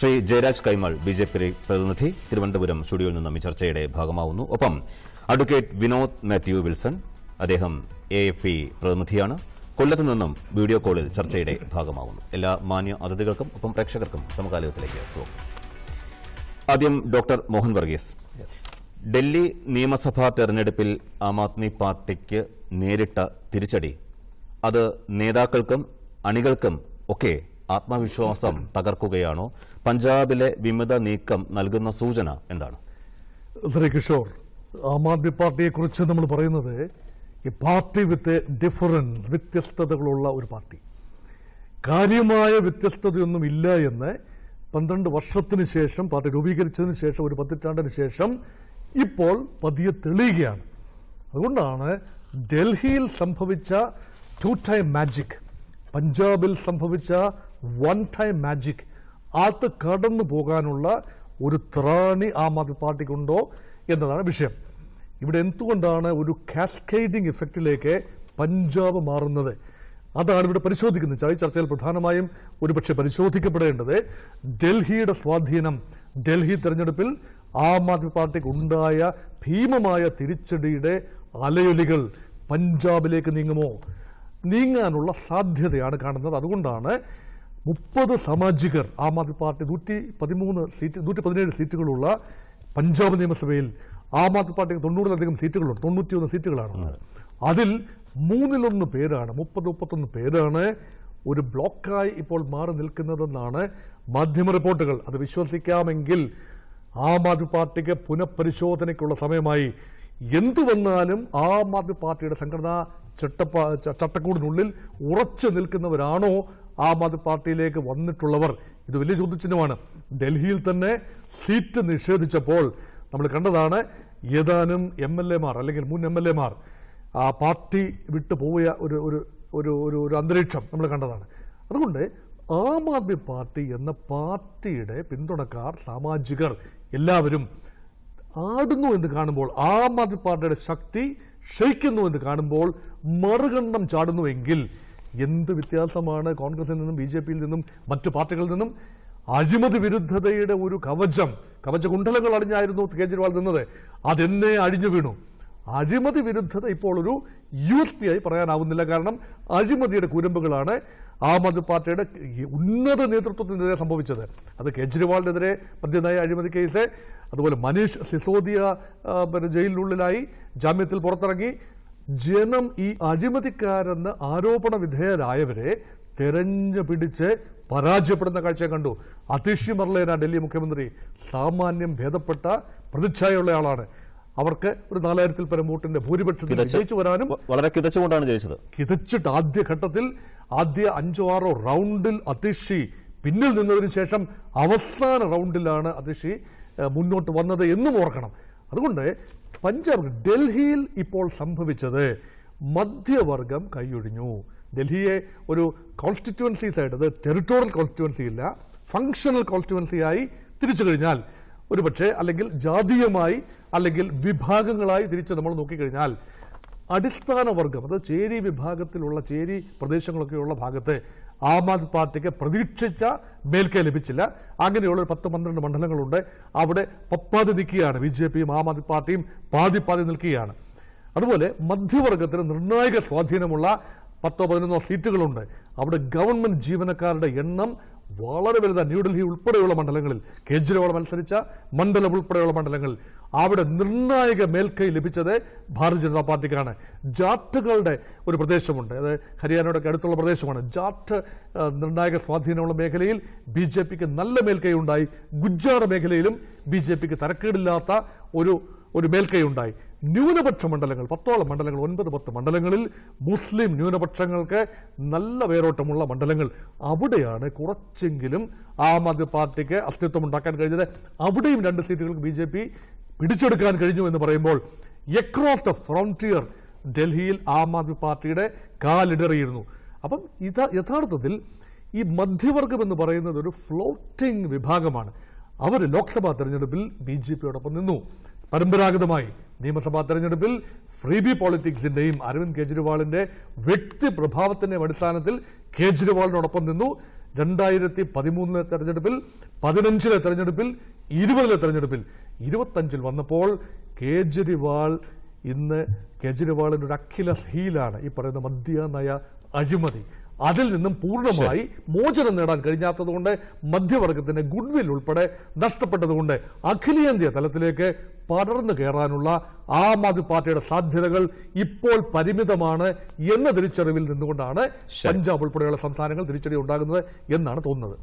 Shri Jayaraj Kaimal B J P പ്രതിനിധി തിരുവനന്തപുരം സ്റ്റുഡിയോയിൽ നിന്നും ഈ ചർച്ചയുടെ ഭാഗമാവുന്നു. ഒപ്പം അഡ്വക്കേറ്റ് വിനോദ് മാത്യു വിൽസൺ അദ്ദേഹം എ എഫ് പി പ്രതിനിധിയാണ്. കൊല്ലത്ത് നിന്നും വീഡിയോ കോളിൽ ചർച്ചയുടെ ഭാഗമാകുന്നു എല്ലാ മാന്യ അതിഥികൾക്കും ഒപ്പം പ്രേക്ഷകർക്കും സമകാലികത്തിലേക്ക് സ്വാഗതം. ആദ്യം ഡോക്ടർ മോഹൻ വർഗീസ്. ഡൽഹി നിയമസഭാ തെരഞ്ഞെടുപ്പിൽ ആം ആദ്മി പാർട്ടിക്ക് നേരിട്ട തിരിച്ചടി. അത് നേതാക്കൾക്കും അണികൾക്കും ഒക്കെ ആത്മവിശ്വാസം തകർക്കുകയാണോ? പഞ്ചാബിലെ വിമത നീക്കം നൽകുന്ന സൂചന എന്താണ്? ശ്രീ കിഷോർ ആം ആദ്മി പാർട്ടിയെ കുറിച്ച് നമ്മൾ പറയുന്നത് ഈ പാർട്ടി വിത്ത് ഡിഫറൻസ് വ്യത്യസ്തതകളുള്ള ഒരു പാർട്ടി. കാര്യമായ വ്യത്യസ്തതയൊന്നും ഇല്ല എന്ന് പന്ത്രണ്ട് വർഷത്തിന് ശേഷം പാർട്ടി രൂപീകരിച്ചതിന് ശേഷം ഒരു പതിറ്റാണ്ടിന് ശേഷം ഇപ്പോൾ പതിയെ തെളിയുകയാണ്. അതുകൊണ്ടാണ് ഡൽഹിയിൽ സംഭവിച്ച ടു ടൈം മാജിക് പഞ്ചാബിൽ സംഭവിച്ച വൺ ടൈം മാജിക് അത് കടന്നു പോകാനുള്ള ഒരു ത്രാണി ആം ആദ്മി പാർട്ടിക്കുണ്ടോ എന്നതാണ് വിഷയം. ഇവിടെ എന്തുകൊണ്ടാണ് ഒരു കാസ്കേഡിംഗ് ഇഫക്റ്റിലേക്ക് പഞ്ചാബ് മാറുന്നത്? അതാണ് ഇവിടെ പരിശോധിക്കുന്നത്. ഈ ചർച്ചയിൽ പ്രധാനമായും ഒരുപക്ഷെ പരിശോധിക്കപ്പെടേണ്ടത് ഡൽഹിയുടെ സ്വാധീനം. ഡൽഹി തെരഞ്ഞെടുപ്പിൽ ആം ആദ്മി പാർട്ടിക്ക് ഉണ്ടായ ഭീമമായ തിരിച്ചടിയുടെ അലയൊലികൾ പഞ്ചാബിലേക്ക് നീങ്ങുമോ? നീങ്ങാനുള്ള സാധ്യതയാണ് കാണുന്നത്. അതുകൊണ്ടാണ് മുപ്പത് സാമാജികർ ആം ആദ്മി പാർട്ടി നൂറ്റി പതിമൂന്ന് സീറ്റ് നൂറ്റി പതിനേഴ് സീറ്റുകളുള്ള പഞ്ചാബ് നിയമസഭയിൽ ആം ആദ്മി പാർട്ടിക്ക് തൊണ്ണൂറിലധികം സീറ്റുകളുണ്ട്. തൊണ്ണൂറ്റിയൊന്ന് സീറ്റുകളാണ് അതിൽ മൂന്നിലൊന്ന് പേരാണ് മുപ്പത് മുപ്പത്തൊന്ന് പേരാണ് ഒരു ബ്ലോക്കായി ഇപ്പോൾ മാറി നിൽക്കുന്നതെന്നാണ് മാധ്യമ റിപ്പോർട്ടുകൾ. അത് വിശ്വസിക്കാമെങ്കിൽ ആം ആദ്മി പാർട്ടിക്ക് പുനഃപരിശോധനയ്ക്കുള്ള സമയമായി എന്തു വന്നാലും ആം ആദ്മി പാർട്ടിയുടെ സംഘടനാ ചട്ടപ്പാ ചട്ടക്കൂടിനുള്ളിൽ ഉറച്ചു നിൽക്കുന്നവരാണോ ആം ആദ്മി പാർട്ടിയിലേക്ക് വന്നിട്ടുള്ളവർ ഇത് വലിയ ചോദ്യചിഹ്നമാണ്. ഡൽഹിയിൽ തന്നെ സീറ്റ് നിഷേധിച്ചപ്പോൾ നമ്മൾ കണ്ടതാണ് ഏതാനും എം എൽ എമാർ അല്ലെങ്കിൽ മുൻ എം എൽ എമാർ ആ പാർട്ടി വിട്ടു പോയ ഒരു ഒരു ഒരു ഒരു ഒരു അന്തരീക്ഷം നമ്മൾ കണ്ടതാണ്. അതുകൊണ്ട് ആം ആദ്മി പാർട്ടി എന്ന പാർട്ടിയുടെ പിന്തുണക്കാർ സാമാജികർ എല്ലാവരും ആടുന്നു എന്ന് കാണുമ്പോൾ ആം ആദ്മി പാർട്ടിയുടെ ശക്തി ക്ഷയിക്കുന്നു എന്ന് കാണുമ്പോൾ മറുകണ്ഠം ചാടുന്നുവെങ്കിൽ എന്ത് വ്യത്യാസമാണ് കോൺഗ്രസിൽ നിന്നും ബി ജെ പിയിൽ നിന്നും മറ്റു പാർട്ടികളിൽ നിന്നും? അഴിമതി വിരുദ്ധതയുടെ ഒരു കവചം കവചകുണ്ഡലങ്ങൾ അടിഞ്ഞായിരുന്നു കേജ്രിവാൾ നിന്നത്. അതെന്നേ അഴിഞ്ഞു വീണു. അഴിമതി വിരുദ്ധത ഇപ്പോൾ ഒരു യു എസ് പി ആയി പറയാനാവുന്നില്ല. കാരണം അഴിമതിയുടെ കുരുമ്പുകളാണ് ആം ആദ്മി പാർട്ടിയുടെ ഉന്നത നേതൃത്വത്തിനെതിരെ സംഭവിച്ചത്. അത് കേജ്രിവാളിനെതിരെ മദ്യനയ അഴിമതി കേസ് അതുപോലെ മനീഷ് സിസോദിയ പിന്നെ ജയിലിനുള്ളിലായി ജാമ്യത്തിൽ പുറത്തിറങ്ങി. ജനം ഈ അഴിമതിക്കാരെന്ന് ആരോപണ വിധേയരായവരെ തെരഞ്ഞു പിടിച്ച് പരാജയപ്പെടുന്ന കാഴ്ച കണ്ടു. അതിഷി മർലേന ഡൽഹി മുഖ്യമന്ത്രി. സാമാന്യം ഭേദപ്പെട്ട പ്രതിച്ഛായുള്ള ആളാണ്. അവർക്ക് ഒരു നാലായിരത്തിൽ പരം വോട്ടിന്റെ ഭൂരിപക്ഷത്തിൽ ജയിച്ചു വരാനും വളരെ കിതച്ചുകൊണ്ടാണ് ജയിച്ചത്. കിതച്ചിട്ട് ആദ്യ ഘട്ടത്തിൽ ആദ്യ അഞ്ചോ ആറോ റൗണ്ടിൽ അതിഷി പിന്നിൽ നിന്നതിന് ശേഷം അവസാന റൗണ്ടിലാണ് അതിഷി മുന്നോട്ട് വന്നത് എന്നും ഓർക്കണം. അതുകൊണ്ട് പഞ്ചാബ് ഡൽഹിയിൽ ഇപ്പോൾ സംഭവിച്ചത് മധ്യവർഗം കൈയൊഴിഞ്ഞു. ഡൽഹിയെ ഒരു കോൺസ്റ്റിറ്റ്യുവൻസി സൈഡ് അത് ടെറിട്ടോറിയൽ കോൺസ്റ്റിറ്റ്യുവൻസി ഇല്ല. ഫങ്ഷണൽ കോൺസ്റ്റിറ്റ്യുവൻസി ആയി തിരിച്ചു കഴിഞ്ഞാൽ ഒരുപക്ഷെ അല്ലെങ്കിൽ ജാതീയമായി അല്ലെങ്കിൽ വിഭാഗങ്ങളായി തിരിച്ച് നമ്മൾ നോക്കിക്കഴിഞ്ഞാൽ അടിസ്ഥാന വർഗം അതായത് ചേരി വിഭാഗത്തിലുള്ള ചേരി പ്രദേശങ്ങളൊക്കെയുള്ള ഭാഗത്ത് ആം ആദ്മി പാർട്ടിക്ക് പ്രതീക്ഷിച്ച മേൽക്കൈ ലഭിച്ചില്ല. അങ്ങനെയുള്ള പത്ത് പന്ത്രണ്ട് മണ്ഡലങ്ങളുണ്ട്. അവിടെ പപ്പാതി നിൽക്കുകയാണ്. ബി ജെ പിയും ആം ആദ്മി പാർട്ടിയും പാതി പാതി നിൽക്കുകയാണ്. അതുപോലെ മധ്യവർഗത്തിന് നിർണായക സ്വാധീനമുള്ള പത്തോ പതിനൊന്നോ സീറ്റുകളുണ്ട്. അവിടെ ഗവൺമെന്റ് ജീവനക്കാരുടെ എണ്ണം വളരെ വലുതാണ് ന്യൂഡൽഹി ഉൾപ്പെടെയുള്ള മണ്ഡലങ്ങളിൽ. കേജ്രിവാൾ മത്സരിച്ച മണ്ഡലം ഉൾപ്പെടെയുള്ള മണ്ഡലങ്ങളിൽ അവിടെ നിർണായക മേൽക്കൈ ലഭിച്ചത് ഭാരതീയ ജനതാ പാർട്ടിക്കാണ്. ജാട്ടുകളുടെ ഒരു പ്രദേശമുണ്ട്. അത് ഹരിയാനയുടെ അടുത്തുള്ള പ്രദേശമാണ്. ജാട്ട് നിർണായക സ്വാധീനമുള്ള മേഖലയിൽ ബി ജെ പിക്ക് നല്ല മേൽക്കൈ ഉണ്ടായി. ഗുജ്ജാർ മേഖലയിലും ബി ജെ പിക്ക് തരക്കേടില്ലാത്ത ഒരു ഒരു മേൽക്കൈയുണ്ടായി. ന്യൂനപക്ഷ മണ്ഡലങ്ങൾ പത്തോളം മണ്ഡലങ്ങൾ ഒൻപത് പത്ത് മണ്ഡലങ്ങളിൽ മുസ്ലിം ന്യൂനപക്ഷങ്ങൾക്ക് നല്ല വേരോട്ടമുള്ള മണ്ഡലങ്ങൾ. അവിടെയാണ് കുറച്ചെങ്കിലും ആം ആദ്മി പാർട്ടിക്ക് അസ്തിത്വം ഉണ്ടാക്കാൻ കഴിഞ്ഞത്. അവിടെയും രണ്ട് സീറ്റുകൾക്ക് ബി ജെ പി പിടിച്ചെടുക്കാൻ കഴിഞ്ഞു എന്ന് പറയുമ്പോൾ എക്രോസ് ദ ഫ്രോണ്ടിയർ ഡൽഹിയിൽ ആം ആദ്മി പാർട്ടിയുടെ കാലിടറിയിരുന്നു. അപ്പം ഇത് യഥാർത്ഥത്തിൽ ഈ മധ്യവർഗം എന്ന് പറയുന്നത് ഒരു ഫ്ലോട്ടിംഗ് വിഭാഗമാണ്. അവർ ലോക്സഭാ തെരഞ്ഞെടുപ്പിൽ ബി ജെ പിയോടൊപ്പം നിന്നു. പരമ്പരാഗതമായി നിയമസഭാ തെരഞ്ഞെടുപ്പിൽ ഫ്രീ ബി പോളിറ്റിക്സിന്റെയും അരവിന്ദ് കെജ്രിവാളിന്റെ വ്യക്തി പ്രഭാവത്തിന്റെയും അടിസ്ഥാനത്തിൽ കേജ്രിവാളിനോടൊപ്പം നിന്നു. രണ്ടായിരത്തി പതിമൂന്നിലെ തെരഞ്ഞെടുപ്പിൽ പതിനഞ്ചിലെ തെരഞ്ഞെടുപ്പിൽ ഇരുപതിലെ തെരഞ്ഞെടുപ്പിൽ. ഇരുപത്തഞ്ചിൽ വന്നപ്പോൾ കേജ്രിവാൾ ഇന്ന് കേജ്രിവാളിന്റെ ഒരു അഖില ഹീലാണ്. ഈ പറയുന്ന മദ്യ നയ അഴിമതി. അതിൽ നിന്നും പൂർണമായി മോചനം നേടാൻ കഴിഞ്ഞാത്തതുകൊണ്ട് മധ്യവർഗത്തിന്റെ ഗുഡ്വിൽ ഉൾപ്പെടെ നഷ്ടപ്പെട്ടതുകൊണ്ട് അഖിലേന്ത്യാ തലത്തിലേക്ക് പടർന്നു കയറാനുള്ള ആം ആദ്മി പാർട്ടിയുടെ സാധ്യതകൾ ഇപ്പോൾ പരിമിതമാണ് എന്ന തിരിച്ചറിവിൽ നിന്നുകൊണ്ടാണ് പഞ്ചാബ് ഉൾപ്പെടെയുള്ള സംസ്ഥാനങ്ങൾ തിരിച്ചടി ഉണ്ടാകുന്നത് എന്നാണ് തോന്നുന്നത്.